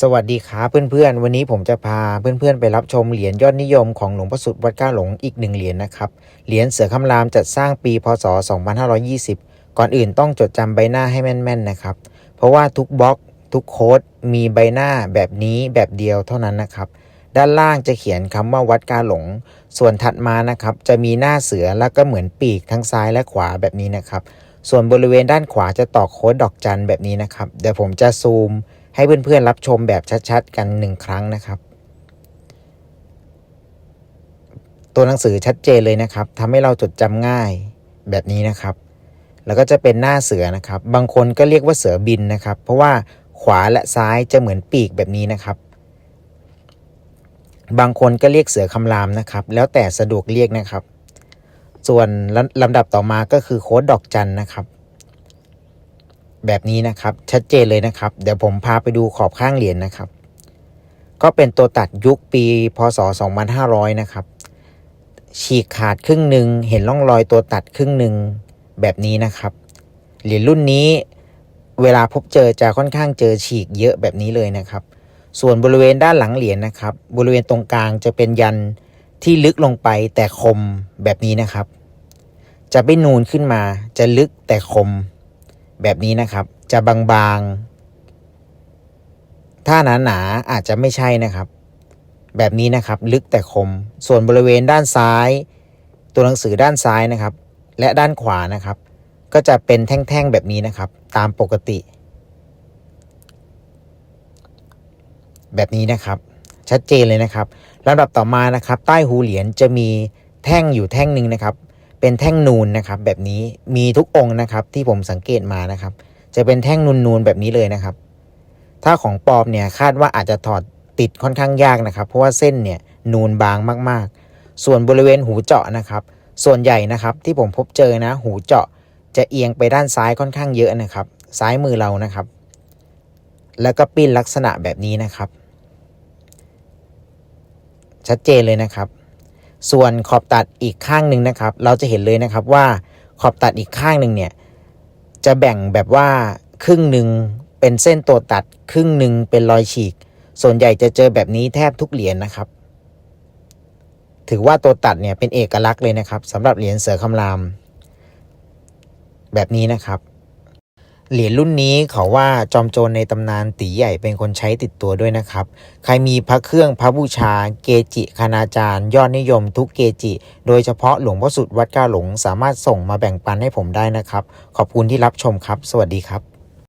สวัสดีครับเพื่อนๆ วันนี้ผมจะพาเพื่อนๆไปรับชมเหรียญยอดนิยมของหลวงพ่อสุดวัดก้าหลงอีกหนึ่งเหรียญนะครับ เหรียญเสือคำรามจัดสร้างปีพศ 2520 ก่อนอื่นต้องจดจำใบหน้าให้แม่นๆนะครับ เพราะว่าทุกบล็อกทุกโค้ดมีใบหน้าแบบนี้แบบเดียวเท่านั้นนะครับ ด้านล่างจะเขียนคำว่าวัดกาหลง ส่วนถัดมานะครับจะมีหน้าเสือแล้วก็เหมือนปีกทั้งซ้ายและขวาแบบนี้นะครับ ส่วนบริเวณด้านขวาจะต่อโค้ดดอกจันแบบนี้นะครับ เดี๋ยวผมจะซูม ให้เพื่อนๆรับชมแบบชัดๆ กันหนึ่งครั้งนะครับ ตัวหนังสือชัดเจนเลยนะครับทำให้เราจดจำง่ายแบบนี้นะครับ แล้วก็จะเป็นหน้าเสือนะครับ บางคนก็เรียกว่าเสือบินนะครับ เพราะว่าขวาและซ้ายจะเหมือนปีกแบบนี้นะครับ บางคนก็เรียกเสือคำรามนะครับ แล้วแต่สะดวกเรียกนะครับ ส่วนลำลำดับต่อมาก็คือโค้ดดอกจันนะครับ แบบนี้นะครับ ชัดเจนเลยนะครับ เดี๋ยวผมพาไปดูขอบข้างเหรียญนะครับ ก็เป็นตัวตัดยุคปีพศ 2500 นะครับ ฉีกขาดครึ่งหนึ่งเห็นร่องรอยตัวตัดครึ่งหนึ่งแบบนี้นะครับ เหรียญรุ่นนี้เวลาพบเจอจะค่อนข้างเจอฉีกเยอะแบบนี้เลยนะครับ ส่วนบริเวณด้านหลังเหรียญนะครับ บริเวณตรงกลางจะเป็นยันที่ลึกลงไปแต่คมแบบนี้นะครับ จะไม่นูนขึ้นมาจะลึกแต่คม แบบนี้นะครับ จะบางๆ ถ้าหนาๆอาจจะไม่ใช่นะครับ แบบนี้นะครับลึกแต่คม ส่วนบริเวณด้านซ้าย ตัวหนังสือด้านซ้ายนะครับ และด้านขวานะครับ ก็จะเป็นแท่งๆแบบนี้นะครับ ตามปกติ แบบนี้นะครับ ชัดเจนเลยนะครับลำดับต่อมานะครับ ใต้หูเหรียญจะมีแท่งอยู่แท่งหนึ่งนะครับ เป็นแท่งนูนนะครับ แบบนี้มีทุกองค์นะครับ ที่ผมสังเกตมานะครับ จะเป็นแท่งนูนๆแบบนี้เลยนะครับ ถ้าของปลอมเนี่ยคาดว่าอาจจะถอดติดค่อนข้างยากนะครับ เพราะว่าเส้นเนี่ยนูนบางมากๆ ส่วนบริเวณหูเจาะนะครับ ส่วนใหญ่นะครับที่ผมพบเจอนะ หูเจาะจะเอียงไปด้านซ้ายค่อนข้างเยอะนะครับ ซ้ายมือเรานะครับ แล้วก็ปิ้นลักษณะแบบนี้นะครับ ชัดเจนเลยนะครับ ส่วนขอบตัดอีกข้างหนึ่งนะครับ เราจะเห็นเลยนะครับว่าขอบตัดอีกข้างหนึ่งเนี่ยจะแบ่งแบบว่าครึ่งหนึ่งเป็นเส้นตัวตัดครึ่งหนึ่งเป็นรอยฉีก ส่วนใหญ่จะเจอแบบนี้แทบทุกเหรียญนะครับ ถือว่าตัวตัดเนี่ยเป็นเอกลักษณ์เลยนะครับสำหรับเหรียญเสือคำราม แบบนี้นะครับ เหรียญรุ่นนี้เขาว่าจอมโจรในตำนานตีใหญ่เป็นคนใช้ติดตัวด้วยนะครับ ใครมีพระเครื่องพระบูชา เกจิคณาจารย์ ยอดนิยมทุกเกจิ โดยเฉพาะหลวงพ่อสุดวัดก้าหลง สามารถส่งมาแบ่งปันให้ผมได้นะครับ ขอบคุณที่รับชมครับ สวัสดีครับ